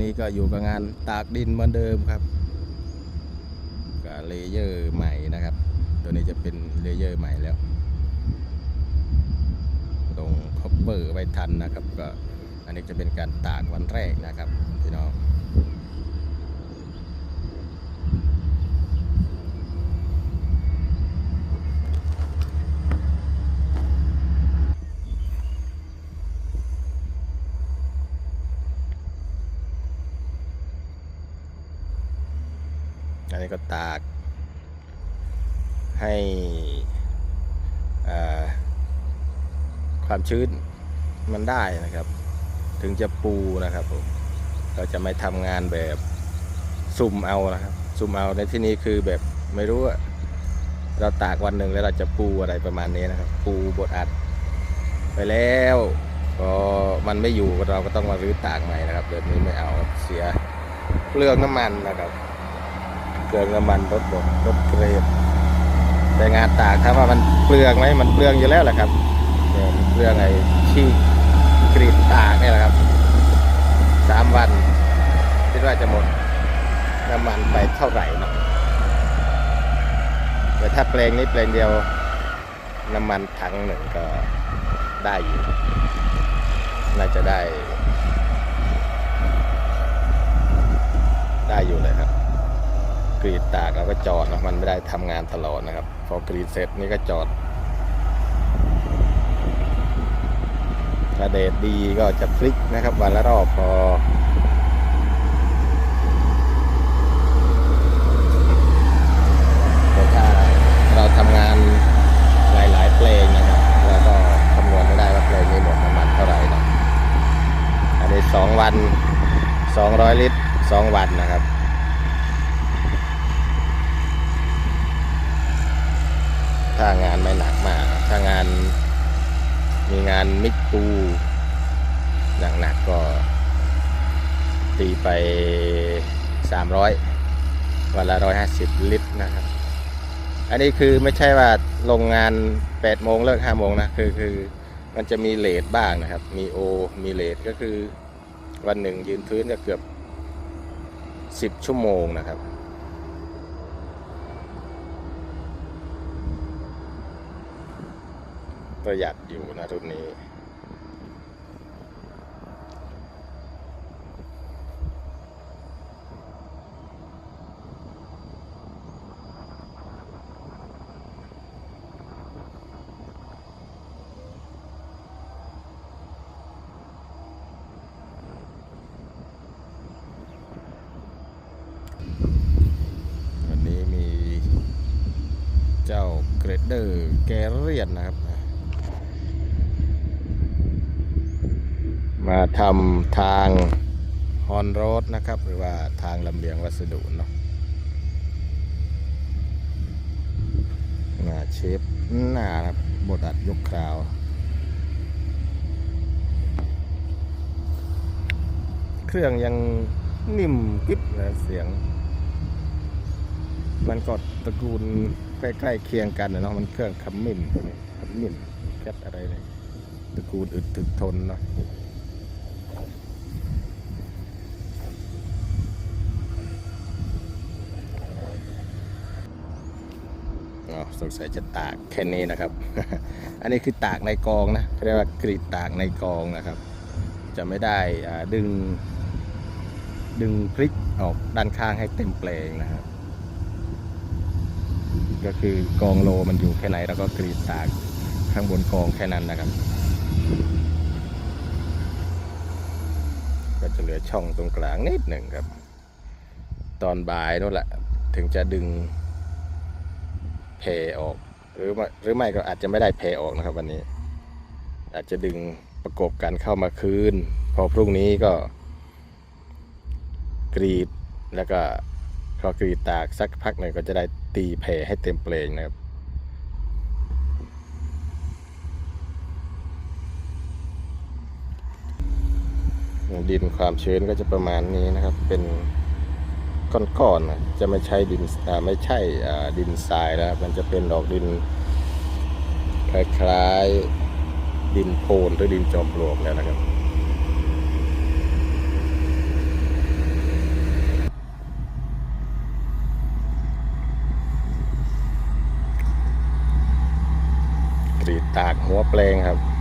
นี้ก็อยู่กับงานตากดินเหมือนเดิมครับกับเลเยอร์ใหม่นะครับ ตัวนี้จะเป็นเลเยอร์ใหม่แล้วตรงคอปเปอร์ไว้ทันนะครับ ก็อันนี้จะเป็นการตากวันแรกนะครับพี่น้อง อันนี้ก็ตาก ให้ความชื้นมันได้นะครับ ถึงจะปูนะครับผมเราจะไม่ทำงานแบบซุ่มเอานะครับซุ่มเอาในที่นี้คือแบบไม่รู้ว่าเราตากวันหนึ่งแล้วเราจะปูอะไรประมาณนี้นะครับ ปูบดอัด ไปแล้วพอมันไม่อยู่เราก็ต้องมารื้อตากใหม่นะครับแบบนี้ไม่เอาเสียเปลืองน้ำมันนะครับ เปลืองน้ำมันรถบดรถเกรดแต่งานตากถาว่ามันเปลืองไหมมันเปลืองอยู่แล้วแหละครับเนี่ยเปลืองไอ้ที่กรีดตากนี่แหละครับสามวันคิดว่าจะหมดน้ำมันไปเท่าไหร่นะแต่ถ้าแปลงนี้แปลงเดียวน้ำมันถังหนึ่งก็ได้อยู่น่าจะได้ ได้อยู่เลยครับ กรีดตากแล้วก็จอดนะมันไม่ได้ทำงานตลอดนะครับ พอกรีดเสร็จนี่ก็จอดถ้าเดดดีก็จะพลิกนะครับ วันละรอบพอ แต่ถ้าเราทำงานหลายๆเพลงนะครับ แล้วก็คำนวณไม่ได้ว่าเพลงนี้หมดน้ำมันเท่าไหร่นะอันนี้สองวันสองร้อยลิตรสองวันนะครับ ถ้างานไม่หนักมาก ถ้างานมีงา นมิกปูหนักๆก็ ตีไป 300 วันละ 150 ลิตรนะครับ อันนี้คือไม่ใช่ว่าโรงงาน 8 โมงเลิก 5 โมงนะ คือคือมันจะมีเลทบ้างนะครับ มีโอ มีเลทก็คือวันหนึ่งยืนพื้นก็เกือบ 10 ชั่วโมงนะครับ ประหยัดอยู่นะรุ่นนี้ วันนี้มีเจ้าเกรดเดอร์แกเรียนนะครับ มาทำทางฮอนโรดนะครับ หรือว่าทางลำเลียงวัสดุเนาะหน้าเชฟหน้าครับบดอัดยกคราว เครื่องยังนิ่มกริบนะเสียง มันก็ตระกูลใกล้ๆเคียงกันนะเนาะมันเครื่องขมิ้นตัวนี้ขมิ้นแคทอะไรเลยตระกูลอึดถึกทนเนาะ อ๋อสงสัยจะตากแค่นี้นะครับ อันนี้คือตากในกองนะเรียกว่ากรีดตากในกองนะครับ จะไม่ได้ดึง ดึงพลิกออกด้านข้างให้เต็มแปลงนะครับ ก็คือกองโลมันอยู่แค่ไหนเราก็กรีดตากข้างบนกองแค่นั้นนะครับ ก็จะเหลือช่องตรงกลางนิดหนึ่งครับ ตอนบ่ายนั่นแหละถึงจะดึง เพออก หรือไม่หรือไม่ก็อาจจะไม่ได้เพออกนะครับ วันนี้ อาจจะดึงประกบกันเข้ามาคืน พอพรุ่งนี้ก็ กรีดแล้วก็พอกรีดตากสักพักหนึ่งก็จะได้ตีแผ่ให้เต็มเปลงนะครับดินความชื้นก็จะประมาณนี้นะครับเป็น ก้อนๆจะไม่ใช่ดินไม่ใช่ดินทรายแล้วมันจะเป็นดอกดิน คล้ายๆดินโพนหรือดินจอมปลวกแล้วนะครับกรีดตากหัวแปลงครับ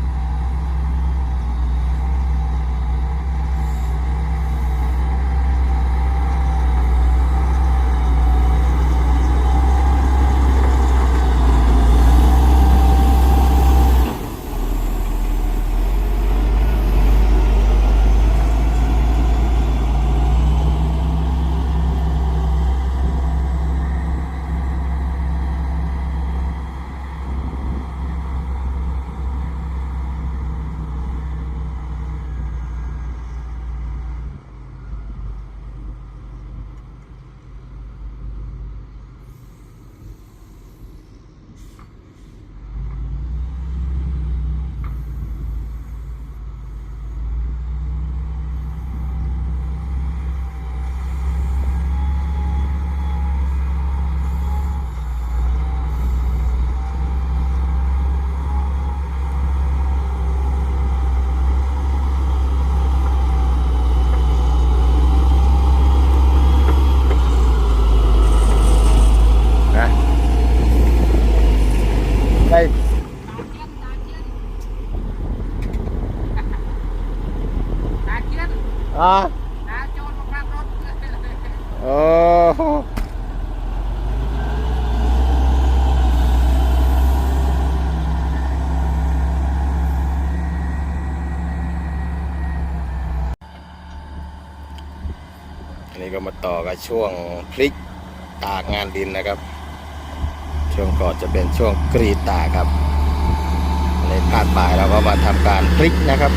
นี้ก็มาต่อกับช่วงพลิกตากงานดินนะครับ ช่วงก่อนจะเป็นช่วงกรีดตาครับในภาคบ่ายเราก็มาทำการพลิกนะครับ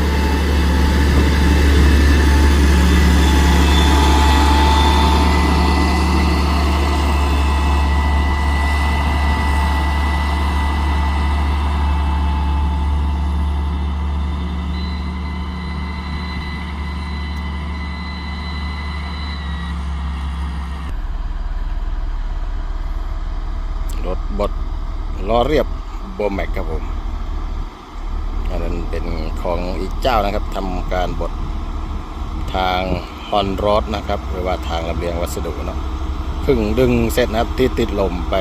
รถบด ล้อเรียบโบแม็กครับผมอันนั้นเป็นของอีกเจ้านะครับทำการบดทางฮอนรถนะครับ หรือว่าทางลำเลียงวัสดุเนาะเพึ่งดึงเสร็จนะครับที่ติดลมไป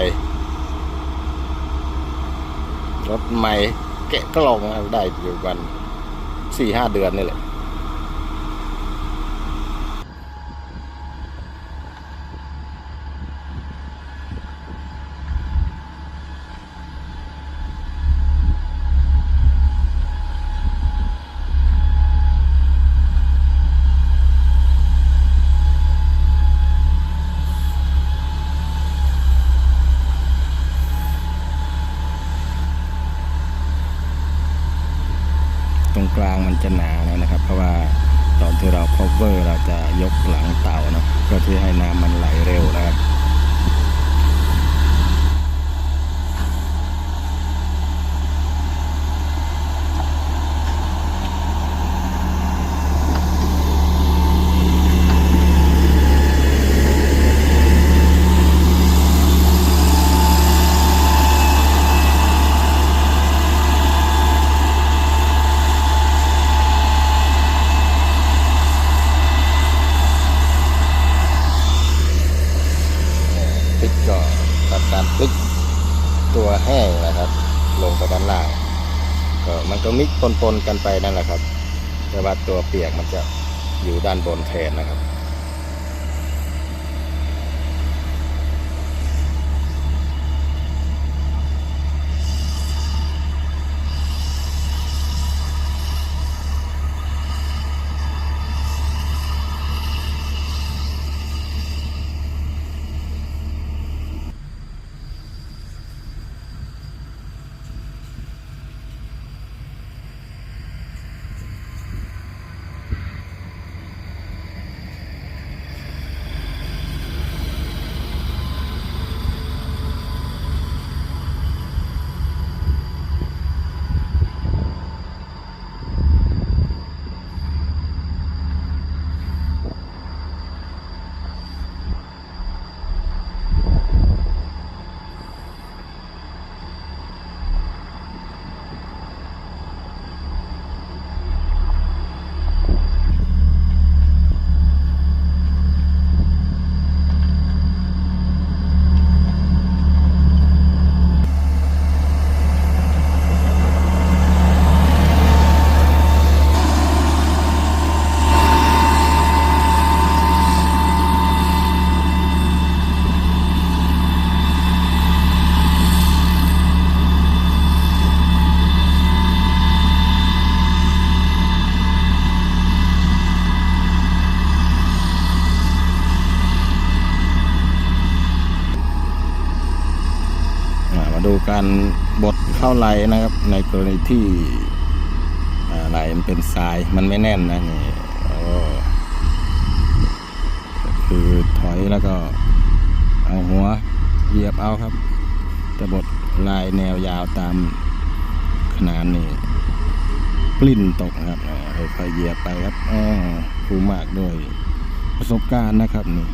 รถใหม่แกะกล่องนะได้อยู่วันสี่ห้าเดือนนี่แหละ ตรงกลางมันจะหนาหน่อยนะครับ เพราะว่าตอนที่เรา cover เราจะยกหลังเต่าเนาะเพื่อที่ ให้น้ำมันไหลเร็วนะครับ พลิกก็ทำการพลิกตัวแห้งนะครับ ลงไปด้านล่าง ก็มิกปนๆกันไปนั่นแหละครับ แต่ว่าตัวเปียกมันจะอยู่ด้านบนแทนนะครับ การบดเข้าไหลนะครับ ในกรณีที่อ่าไหลมันเป็นทรายมันไม่แน่นนะนี่คือถอยแล้วก็เอาหัวเหยียบเอาครับแต่บดลายแนวยาวตามขนาดนี่ปลิ้นตกนะครับอ่าค่อยๆเหยียบไปครับอ๋อครูมากด้วยประสบการณ์นะครับนี่